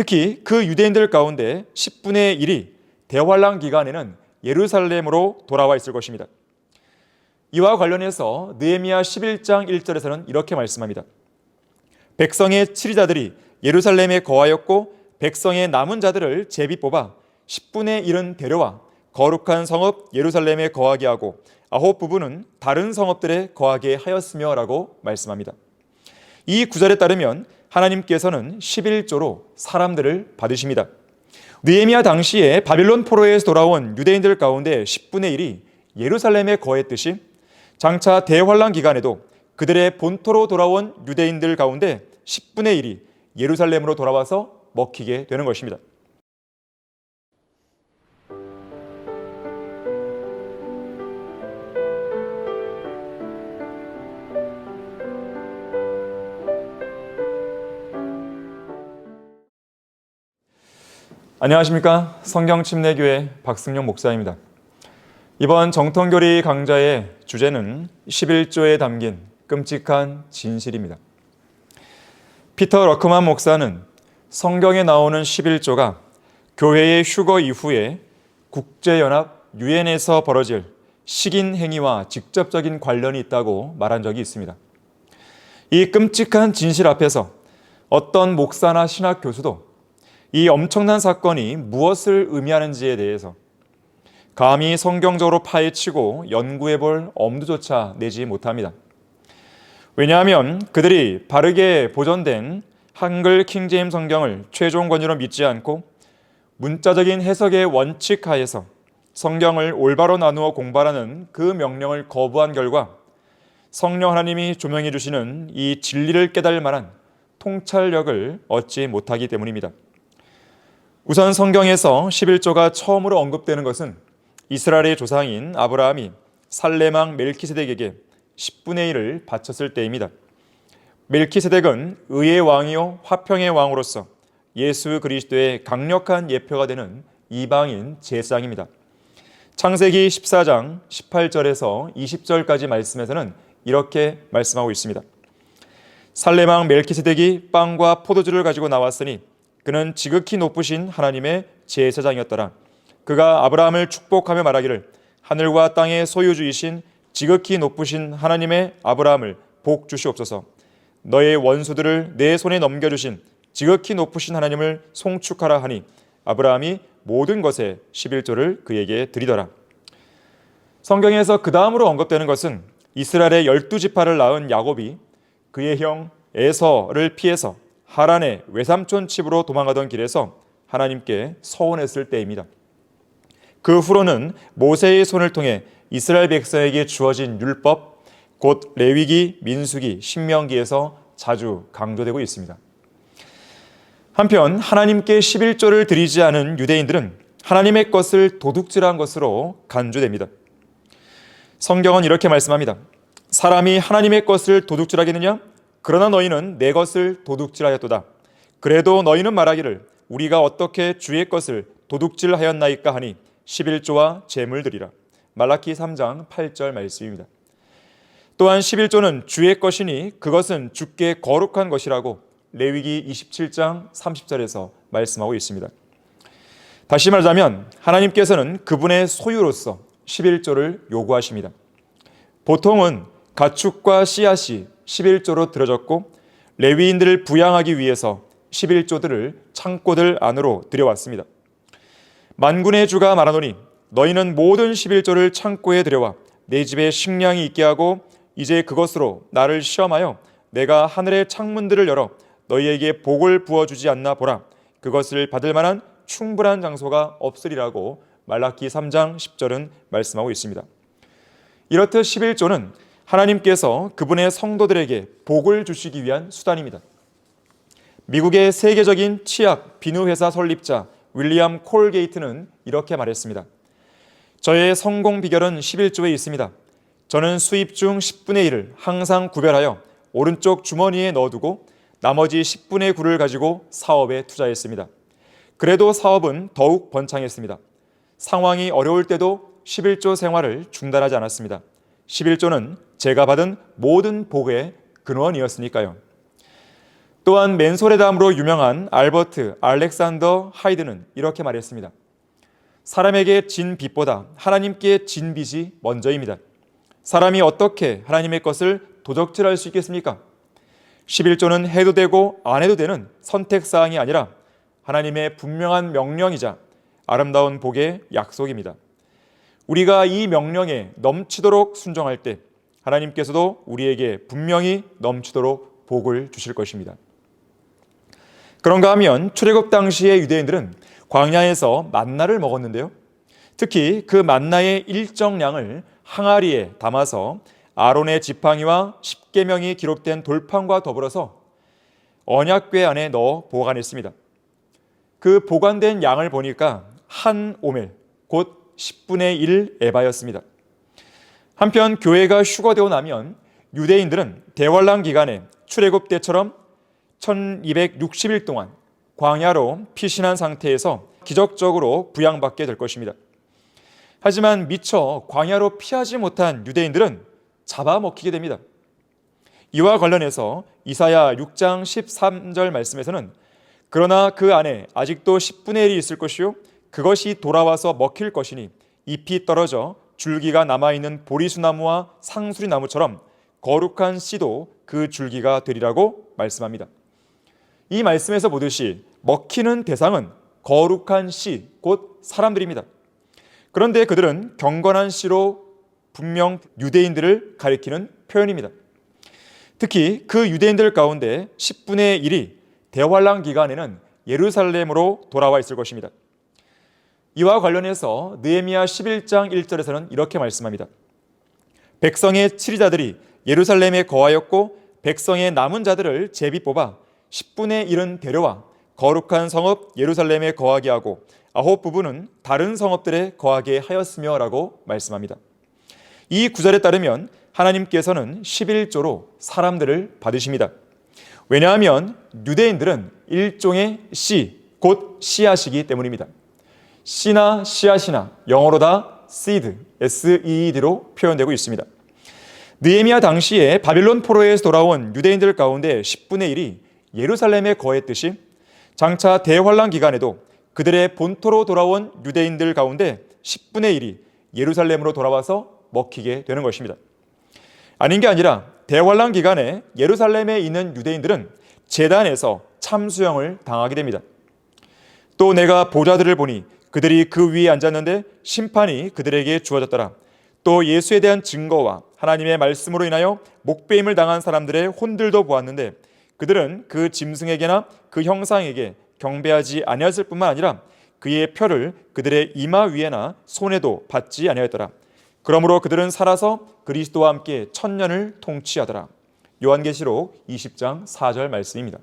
특히 그 유대인들 가운데 10분의 1이 대환란 기간에는 예루살렘으로 돌아와 있을 것입니다. 이와 관련해서 느헤미야 11장 1절에서는 이렇게 말씀합니다. 백성의 치리자들이 예루살렘에 거하였고 백성의 남은 자들을 제비 뽑아 10분의 1은 데려와 거룩한 성읍 예루살렘에 거하게 하고 아홉 부분은 다른 성읍들에 거하게 하였으며라고 말씀합니다. 이 구절에 따르면 하나님께서는 11조로 사람들을 받으십니다. 느헤미야 당시에 바빌론 포로에서 돌아온 유대인들 가운데 10분의 1이 예루살렘에 거했듯이 장차 대환란 기간에도 그들의 본토로 돌아온 유대인들 가운데 10분의 1이 예루살렘으로 돌아와서 먹히게 되는 것입니다. 안녕하십니까 성경침례교회 박승용 목사입니다. 이번 정통교리 강좌의 주제는 11조에 담긴 끔찍한 진실입니다. 피터 러크만 목사는 성경에 나오는 11조가 교회의 휴거 이후에 국제연합 유엔에서 벌어질 식인 행위와 직접적인 관련이 있다고 말한 적이 있습니다. 이 끔찍한 진실 앞에서 어떤 목사나 신학 교수도 이 엄청난 사건이 무엇을 의미하는지에 대해서 감히 성경적으로 파헤치고 연구해 볼 엄두조차 내지 못합니다. 왜냐하면 그들이 바르게 보존된 한글 킹제임 성경을 최종 권위로 믿지 않고 문자적인 해석의 원칙 하에서 성경을 올바로 나누어 공부하라는 그 명령을 거부한 결과 성령 하나님이 조명해 주시는 이 진리를 깨달을 만한 통찰력을 얻지 못하기 때문입니다. 우선 성경에서 11조가 처음으로 언급되는 것은 이스라엘의 조상인 아브라함이 살레망 멜키세덱에게 10분의 1을 바쳤을 때입니다. 멜키세덱은 의의 왕이요 화평의 왕으로서 예수 그리스도의 강력한 예표가 되는 이방인 제사장입니다. 창세기 14장 18절에서 20절까지 말씀에서는 이렇게 말씀하고 있습니다. 살레망 멜키세덱이 빵과 포도주를 가지고 나왔으니 그는 지극히 높으신 하나님의 제사장이었더라. 그가 아브라함을 축복하며 말하기를 하늘과 땅의 소유주이신 지극히 높으신 하나님의 아브라함을 복 주시옵소서. 너의 원수들을 내 손에 넘겨 주신 지극히 높으신 하나님을 송축하라 하니 아브라함이 모든 것에 11조를 그에게 드리더라. 성경에서 그 다음으로 언급되는 것은 이스라엘의 열두 지파를 낳은 야곱이 그의 형 에서를 피해서 하란의 외삼촌 집으로 도망가던 길에서 하나님께 서원했을 때입니다. 그 후로는 모세의 손을 통해 이스라엘 백성에게 주어진 율법, 곧 레위기, 민수기, 신명기에서 자주 강조되고 있습니다. 한편 하나님께 11조를 드리지 않은 유대인들은 하나님의 것을 도둑질한 것으로 간주됩니다. 성경은 이렇게 말씀합니다. 사람이 하나님의 것을 도둑질하겠느냐? 그러나 너희는 내 것을 도둑질하였도다. 그래도 너희는 말하기를 우리가 어떻게 주의 것을 도둑질하였나이까 하니 11조와 재물 드리라. 말라키 3장 8절 말씀입니다. 또한 11조는 주의 것이니 그것은 주께 거룩한 것이라고 레위기 27장 30절에서 말씀하고 있습니다. 다시 말하자면 하나님께서는 그분의 소유로서 11조를 요구하십니다. 보통은 가축과 씨앗이 11조로 들어졌고 레위인들을 부양하기 위해서 11조들을 창고들 안으로 들여왔습니다. 만군의 주가 말하노니 너희는 모든 11조를 창고에 들여와 내 집에 식량이 있게 하고 이제 그것으로 나를 시험하여 내가 하늘의 창문들을 열어 너희에게 복을 부어주지 않나 보라. 그것을 받을 만한 충분한 장소가 없으리라고 말라키 3장 10절은 말씀하고 있습니다. 이렇듯 11조는 하나님께서 그분의 성도들에게 복을 주시기 위한 수단입니다. 미국의 세계적인 치약 비누 회사 설립자 윌리엄 콜게이트는 이렇게 말했습니다. 저의 성공 비결은 11조에 있습니다. 저는 수입 중 10분의 1을 항상 구별하여 오른쪽 주머니에 넣어두고 나머지 10분의 9를 가지고 사업에 투자했습니다. 그래도 사업은 더욱 번창했습니다. 상황이 어려울 때도 11조 생활을 중단하지 않았습니다. 11조는 제가 받은 모든 복의 근원이었으니까요. 또한 맨솔의 담으로 유명한 알버트 알렉산더 하이드는 이렇게 말했습니다. 사람에게 진 빛보다 하나님께 진 빛이 먼저입니다. 사람이 어떻게 하나님의 것을 도적질할 수 있겠습니까? 11조는 해도 되고 안 해도 되는 선택 사항이 아니라 하나님의 분명한 명령이자 아름다운 복의 약속입니다. 우리가 이 명령에 넘치도록 순종할 때 하나님께서도 우리에게 분명히 넘치도록 복을 주실 것입니다. 그런가 하면 출애굽 당시의 유대인들은 광야에서 만나를 먹었는데요. 특히 그 만나의 일정량을 항아리에 담아서 아론의 지팡이와 십계명이 기록된 돌판과 더불어서 언약궤 안에 넣어 보관했습니다. 그 보관된 양을 보니까 한 오멜, 곧 10분의 1 에바였습니다. 한편 교회가 휴거되고 나면 유대인들은 대환란 기간에 출애굽 때처럼 1260일 동안 광야로 피신한 상태에서 기적적으로 부양받게 될 것입니다. 하지만 미처 광야로 피하지 못한 유대인들은 잡아먹히게 됩니다. 이와 관련해서 이사야 6장 13절 말씀에서는 그러나 그 안에 아직도 10분의 1이 있을 것이요 그것이 돌아와서 먹힐 것이니 잎이 떨어져 줄기가 남아있는 보리수나무와 상수리나무처럼 거룩한 씨도 그 줄기가 되리라고 말씀합니다. 이 말씀에서 보듯이 먹히는 대상은 거룩한 씨, 곧 사람들입니다. 그런데 그들은 경건한 씨로 분명 유대인들을 가리키는 표현입니다. 특히 그 유대인들 가운데 10분의 1이 대환란 기간에는 예루살렘으로 돌아와 있을 것입니다. 이와 관련해서 느헤미야 11장 1절에서는 이렇게 말씀합니다. 백성의 치리자들이 예루살렘에 거하였고 백성의 남은 자들을 제비 뽑아 10분의 1은 데려와 거룩한 성읍 예루살렘에 거하게 하고 아홉 부분은 다른 성읍들에 거하게 하였으며라고 말씀합니다. 이 구절에 따르면 하나님께서는 11조로 사람들을 받으십니다. 왜냐하면 유대인들은 일종의 씨, 곧 씨앗이기 때문입니다. 씨나 씨앗이나 영어로 다 seed, S-E-E-D로 표현되고 있습니다. 느헤미야 당시에 바빌론 포로에서 돌아온 유대인들 가운데 10분의 1이 예루살렘에 거했듯이 장차 대환란 기간에도 그들의 본토로 돌아온 유대인들 가운데 10분의 1이 예루살렘으로 돌아와서 먹히게 되는 것입니다. 아닌 게 아니라 대환란 기간에 예루살렘에 있는 유대인들은 재단에서 참수형을 당하게 됩니다. 또 내가 보좌들을 보니 그들이 그 위에 앉았는데 심판이 그들에게 주어졌더라. 또 예수에 대한 증거와 하나님의 말씀으로 인하여 목배임을 당한 사람들의 혼들도 보았는데 그들은 그 짐승에게나 그 형상에게 경배하지 아니었을 뿐만 아니라 그의 표를 그들의 이마 위에나 손에도 받지 아니하였더라. 그러므로 그들은 살아서 그리스도와 함께 천년을 통치하더라. 요한계시록 20장 4절 말씀입니다.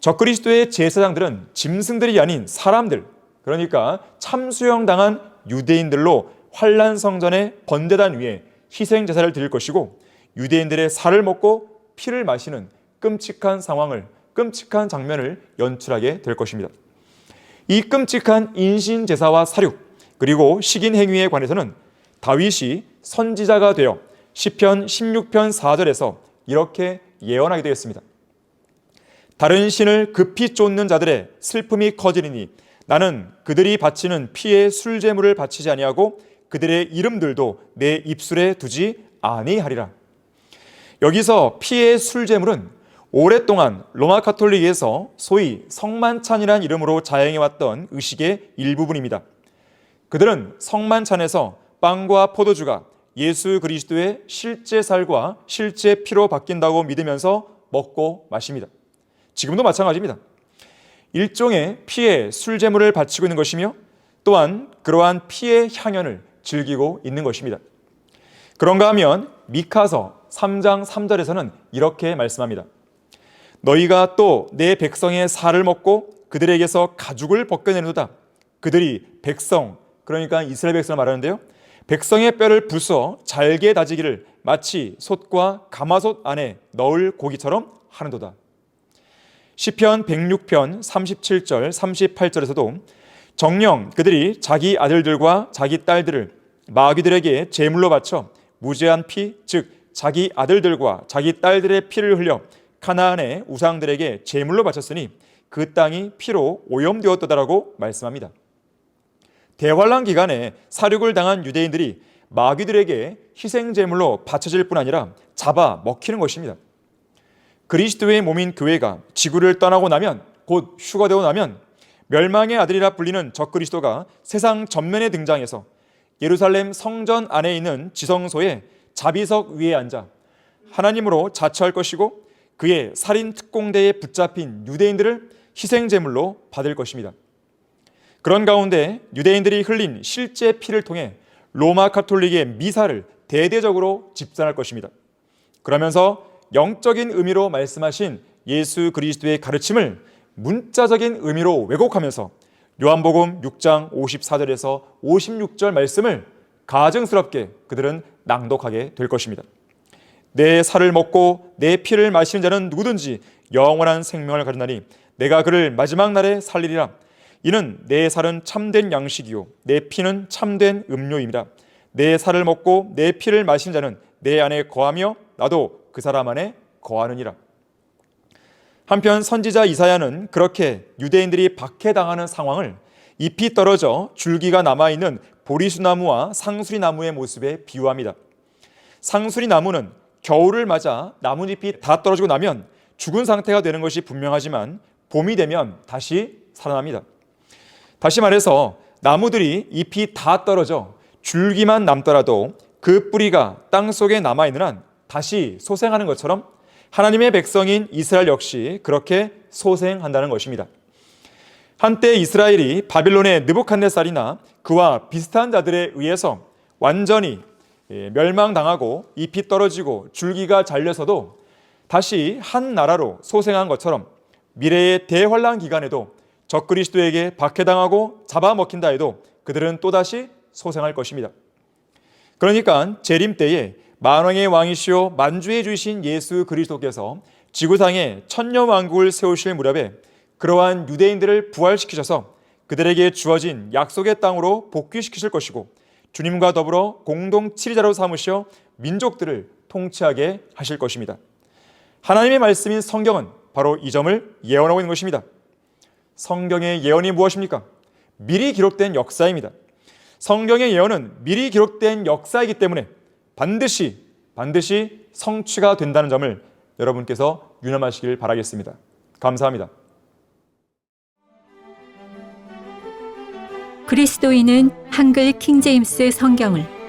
적그리스도의 제사장들은 짐승들이 아닌 사람들, 그러니까 참수형 당한 유대인들로 환란 성전의 번제단 위에 희생 제사를 드릴 것이고 유대인들의 살을 먹고 피를 마시는 끔찍한 상황을 끔찍한 장면을 연출하게 될 것입니다. 이 끔찍한 인신 제사와 사륙 그리고 식인 행위에 관해서는 다윗이 선지자가 되어 시편 16편 4절에서 이렇게 예언하게 되었습니다. 다른 신을 급히 쫓는 자들의 슬픔이 커지리니 나는 그들이 바치는 피의 술제물을 바치지 아니하고 그들의 이름들도 내 입술에 두지 아니하리라. 여기서 피의 술제물은 오랫동안 로마 카톨릭에서 소위 성만찬이라는 이름으로 자행해왔던 의식의 일부분입니다. 그들은 성만찬에서 빵과 포도주가 예수 그리스도의 실제 살과 실제 피로 바뀐다고 믿으면서 먹고 마십니다. 지금도 마찬가지입니다. 일종의 피의 술제물을 바치고 있는 것이며 또한 그러한 피의 향연을 즐기고 있는 것입니다. 그런가 하면 미카서 3장 3절에서는 이렇게 말씀합니다. 너희가 또 내 백성의 살을 먹고 그들에게서 가죽을 벗겨내는도다. 그들이 백성, 그러니까 이스라엘 백성을 말하는데요. 백성의 뼈를 부숴 잘게 다지기를 마치 솥과 가마솥 안에 넣을 고기처럼 하는도다. 시편 106편 37절 38절에서도 정령 그들이 자기 아들들과 자기 딸들을 마귀들에게 제물로 바쳐 무죄한 피, 즉 자기 아들들과 자기 딸들의 피를 흘려 카나안의 우상들에게 제물로 바쳤으니 그 땅이 피로 오염되었다라고 말씀합니다. 대환란 기간에 사륙을 당한 유대인들이 마귀들에게 희생 제물로 바쳐질 뿐 아니라 잡아 먹히는 것입니다. 그리스도의 몸인 교회가 지구를 떠나고 나면 곧 휴거되고 나면 멸망의 아들이라 불리는 적그리스도가 세상 전면에 등장해서 예루살렘 성전 안에 있는 지성소의 자비석 위에 앉아 하나님으로 자처할 것이고 그의 살인 특공대에 붙잡힌 유대인들을 희생 제물로 받을 것입니다. 그런 가운데 유대인들이 흘린 실제 피를 통해 로마 카톨릭의 미사를 대대적으로 집산할 것입니다. 그러면서 영적인 의미로 말씀하신 예수 그리스도의 가르침을 문자적인 의미로 왜곡하면서 요한복음 6장 54절에서 56절 말씀을 가증스럽게 그들은 낭독하게 될 것입니다. 내 살을 먹고 내 피를 마시는 자는 누구든지 영원한 생명을 가르나니 내가 그를 마지막 날에 살리리라. 이는 내 살은 참된 양식이요 내 피는 참된 음료입니다. 내 살을 먹고 내 피를 마시는 자는 내 안에 거하며 나도 그 사람 안에 거하느니라. 한편 선지자 이사야는 그렇게 유대인들이 박해당하는 상황을 잎이 떨어져 줄기가 남아 있는 보리수 나무와 상수리 나무의 모습에 비유합니다. 상수리 나무는 겨울을 맞아 나뭇잎이 다 떨어지고 나면 죽은 상태가 되는 것이 분명하지만 봄이 되면 다시 살아납니다. 다시 말해서 나무들이 잎이 다 떨어져 줄기만 남더라도 그 뿌리가 땅 속에 남아 있는 한 다시 소생하는 것처럼 하나님의 백성인 이스라엘 역시 그렇게 소생한다는 것입니다. 한때 이스라엘이 바빌론의 느부칸네살이나 그와 비슷한 자들에 의해서 완전히 예, 멸망당하고 잎이 떨어지고 줄기가 잘려서도 다시 한 나라로 소생한 것처럼 미래의 대환란 기간에도 적그리스도에게 박해당하고 잡아먹힌다 해도 그들은 또다시 소생할 것입니다. 그러니까 재림 때에 만왕의 왕이시오 만주해 주신 예수 그리스도께서 지구상에 천년 왕국을 세우실 무렵에 그러한 유대인들을 부활시키셔서 그들에게 주어진 약속의 땅으로 복귀시키실 것이고 주님과 더불어 공동 치리자로 삼으셔 민족들을 통치하게 하실 것입니다. 하나님의 말씀인 성경은 바로 이 점을 예언하고 있는 것입니다. 성경의 예언이 무엇입니까? 미리 기록된 역사입니다. 성경의 예언은 미리 기록된 역사이기 때문에 반드시 반드시 성취가 된다는 점을 여러분께서 유념하시길 바라겠습니다. 감사합니다. 그리스도인은 한글 킹제임스 성경을